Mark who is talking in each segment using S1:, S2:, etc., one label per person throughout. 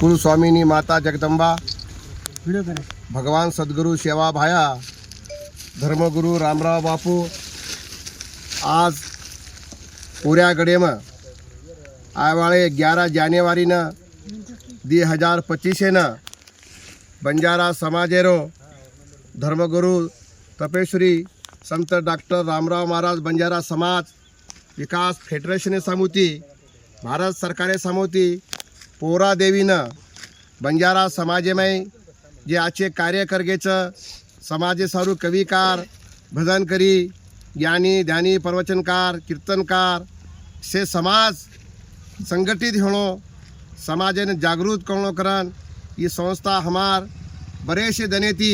S1: कुलस्वामिनी माता जगदंबा भगवान सद्गुरू सेवा भाया धर्मगुरू रामराव बापू आज पुऱ्या गडेम आयवाळे ग्यारा जानेवारीनं दी हजार पच्चीसेनं बंजारा समाजेरो धर्मगुरू तपेश्वरी संत डॉक्टर रामराव महाराज बंजारा समाज विकास फेडरेशन समिती भारत सरकारे समिती पोरा देवीनं बंजारा समाजेमय जे आजचे कार्य करगेचं समाजे सारू कविकार भजन करी ज्ञानी ध्यानी प्रवचनकार कीर्तनकार से समाज संगठित होणो समाजाने जागृत करणो करन ही संस्था हमार बरेचसे दनेती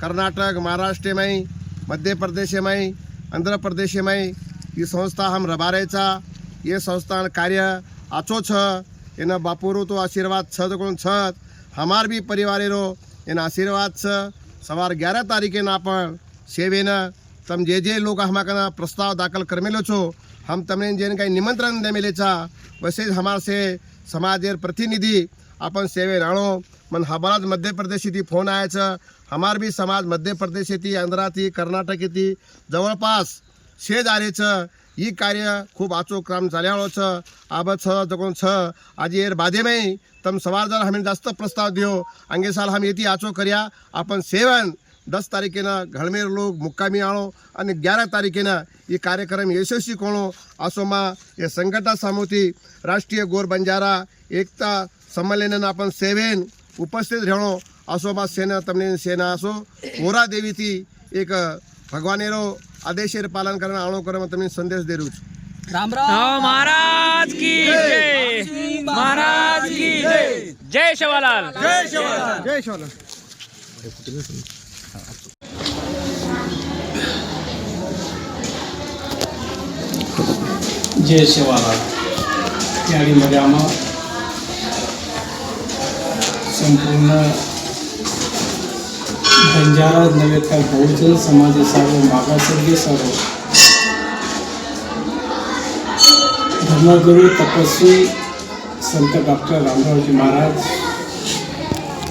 S1: कर्नाटक महाराष्ट्रमय मध्य प्रदेशमय आंध्र प्रदेशमय ही संस्था हम रबारेचा ये संस्था कार्य आचो छ એના બાપુરો તો આશીર્વાદ છ તો કોણ છ હમાર બી પરિવારેરો એના આશીર્વાદ છ. સવાર અગિયાર તારીખેના પણ સેવેના તમે જે જે લોકો હમાકાના પ્રસ્તાવ દાખલ કરેલો છો, હમ તમને જેને કાંઈ નિમંત્રણ દેમેલે છા વૈસે જ હમારસે સમાજેર પ્રતિનિધિ આપણ સેવે રાણો. મને હમારા જ મધ્યપ્રદેશથી ફોન આવ્યા છે. હમાર બી સમાજ મધ્યપ્રદેશથી આંધ્રાથી, કર્ણાટકથી, જવળપાસ છે જ આ રહે છે. ही कार्य खूप आचोक काम चाल्याळो छ आब छ जकोण छ आज येर बाधेमय तम सवार जर हमें जास्त प्रस्ताव दियो अंगे साल हम येती आचो કર્યા आपण સેવન દસ તારીખેના ઘળમેર લોક મુક્કામી આણો અને અગિયાર તારીખેના એ કાર્યક્રમ યશસ્વી કોણો આસોમાં એ સંઘટા સામુથી રાષ્ટ્રીય ગોર બંજારા એકતા સંમેલનના आपण સેવેન ઉપસ્થિત રહેણો આસોમાં સેના તમને સેના આસો ઓરા દેવીથી એક ભગવાનેરો आदेश पालन करना आणो कर मैं तुम्हें
S2: संदेश दे
S3: रुच महाराज की जय. महाराज की जय. जय. शिवालाल.
S4: जय जय जय शिवालाल. संपूर्ण बंजारा नव्हे तर बहुजन समाज सर्व मागासवर्गीय सर्व. धर्मगुरु तपस्वी संत डॉक्टर रामरावजी महाराज.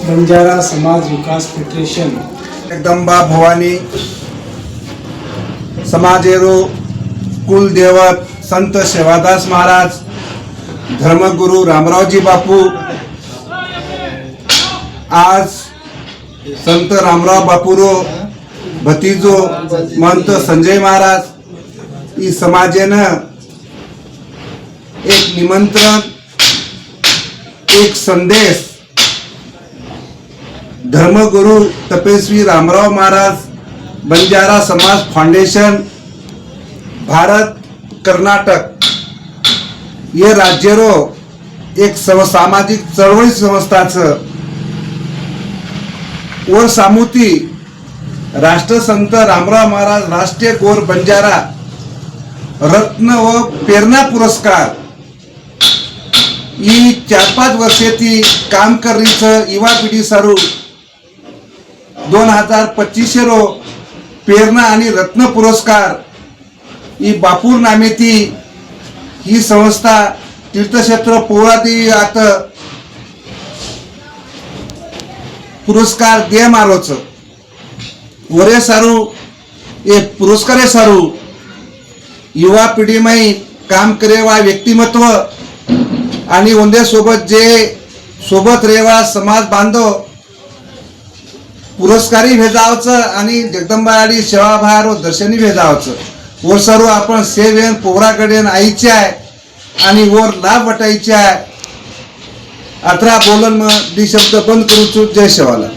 S4: बंजारा समाज विकास फेडरेशन.
S5: जगदंबा भवानी. समाजेरो कुलदेवत संत सेवादास महाराज. धर्मगुरु रामरावजी बापू. आज संत रामराव बापूरो भतीजो महंत संजय महाराज ही समाजेनं एक निमंत्रण एक संदेश धर्मगुरु तपेस्वी रामराव महाराज बंजारा समाज फाउंडेशन भारत कर्नाटक हे राज्यरो एक समसामाजिक चळवळी संस्थाचं व सामुती राष्ट्रसंत रामराव महाराज राष्ट्रीय गोर बंजारा रत्न व प्रेरणा पुरस्कार. ही चार पाच वर्षे ती काम करीचं युवा पिढी सारू. दोन हजार पच्चीसशे रो प्रेरणा आणि रत्न पुरस्कार. ही बापूर नामेती ही संस्था तीर्थक्षेत्र पोळादेवी आता पुरस्कार दे मारोच. वरे सारू ए पुरस्कारे सारू. युवा पिढीमय काम करेवा व्यक्तिमत्व. आणि ओंदे सोबत जे सोबत रेवा समाज बांधव पुरस्कारी भेजावचं आणि जगदंबाडी सेवाभार दर्शनी भेजावचं. वर सर्व आपण सेवेन पोहराकडेन आईचे आहे आणि वर लाभ वाटायचे आहे. अठरा बोलन मग डी शब्द बंद करूच जय शेवाला